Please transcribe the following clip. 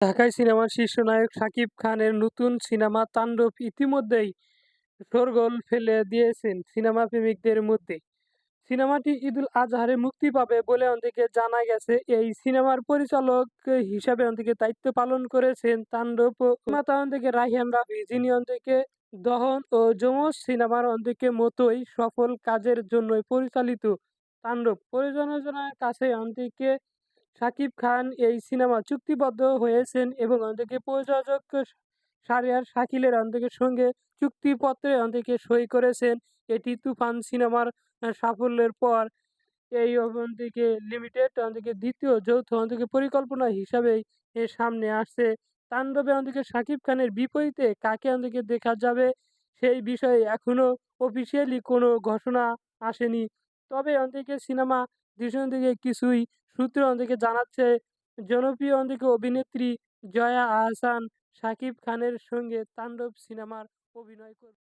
ঢাকাই সিনেমার শীর্ষ নায়ক শাকিব খানের নতুন সিনেমা তাণ্ডব ইতিমধ্যেই শোরগোল ফেলে দিয়েছেন সিনেমা প্রেমিকদের মধ্যে। সিনেমাটি ঈদুল আজহারে মুক্তি পাবে বলে অন্যদিকে জানা গেছে। এই সিনেমার পরিচালক হিসাবে অন্যদিকে দায়িত্ব পালন করেছেন তাণ্ডব নির্মাতা অন্যদিকে রাহিয়ান রাফি, যিনি অন্যদিকে দহন ও যমজ সিনেমার অন্যদিকে মতোই সফল কাজের জন্য পরিচালিত তাণ্ডব। পরিচালনার কাছে অন্যদিকে শাকিব খান এই সিনেমা চুক্তিবদ্ধ হয়েছেন এবং অন্যদিকে প্রযোজক সারিয়ার শাকিলের অন্যদিকে সঙ্গে চুক্তিপত্রে অন্যদিকে সই করেছেন। এটি তুফান সিনেমার সাফল্যের পর এই অন্যদিকে লিমিটেড অন্যদিকে দ্বিতীয় যৌথ অন্যদিকে পরিকল্পনা হিসাবেই সামনে আসছে। তাণ্ডবে অন্যদিকে শাকিব খানের বিপরীতে কাকে অন্যদিকে দেখা যাবে সেই বিষয়ে এখনও অফিসিয়ালি কোনো ঘোষণা আসেনি। তবে অন্যদিকে সিনেমা দৃশ্য দিকে কিছুই সূত্র অন্যদিকে জানাচ্ছে, জনপ্রিয় অন্যদিকে অভিনেত্রী জয়া আহসান, শাকিব খানের সঙ্গে তাণ্ডব সিনেমার অভিনয় করবে